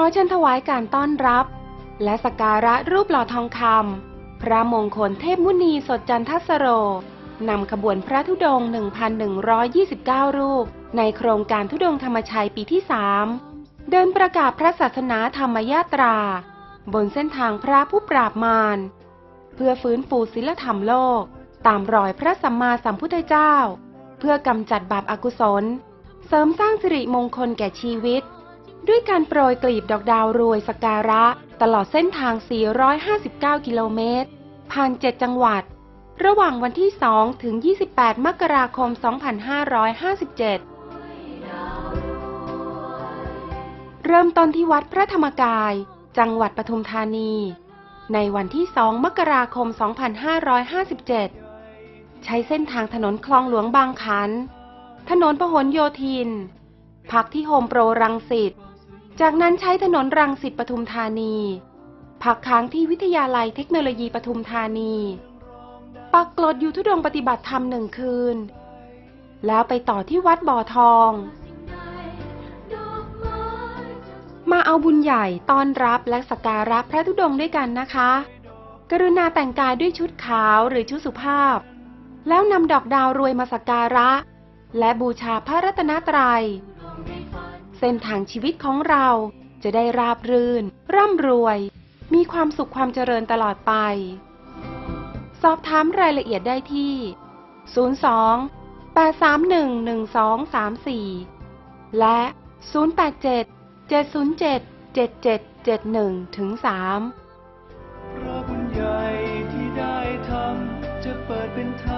อเชิญถวายการต้อนรับ และสักการะรูปหล่อทองคำพระมงคลเทพมุนีสดจันทสโรนำขบวนพระธุดงค์1,129 รูป ในโครงการธุดงค์ธรรมชัยปีที่ 3 เดินประกาศพระศาสนาธรรมยาตรา บนเส้นทางพระผู้ปราบมาร เพื่อฟื้นฟูศิลธรรมโลก ตามรอยพระสัมมาสัมพุทธเจ้า เพื่อกำจัดบาปอากุศล เสริมสร้างสิริมงคลแก่ชีวิต ด้วยการโปรยกลีบดอกดาวรวยสกการะ ตลอดเส้นทาง 459 กิโลเมตร ผ่าน 7 จังหวัด ระหว่างวันที่ 2 ถึง 28 มกราคม 2557 เริ่มต้นที่วัดพระธรรมกาย จังหวัดปทุมธานี ในวันที่ 2 มกราคม 2557 ใช้เส้นทางถนนคลองหลวงบางขัน ถนนพหลโยธินพักที่โฮมโปรรังสิต จากนั้นใช้ถนนรังสิตปทุมธานี พักค้างที่วิทยาลัยเทคโนโลยีปทุมธานี ปักกลดอยู่ทุดงปฏิบัติธรรมหนึ่งคืน แล้วไปต่อที่วัดบ่อทอง มาเอาบุญใหญ่ต้อนรับและสักการะพระธุดงด้วยกันนะคะ กรุณาแต่งกายด้วยชุดขาวหรือชุดสุภาพ แล้วนำดอกดาวรวยมาสักการะ และบูชาพระรัตนตรัย เส้นทางชีวิตของเราจะได้ราบรื่น ร่ำรวย มีความสุขความเจริญตลอดไป สอบถามรายละเอียดได้ที่ 02 8311234 และ 087 707 7771ถึง3พระบุญใหญ่ที่ได้ทำจะเปิดเป็นทาง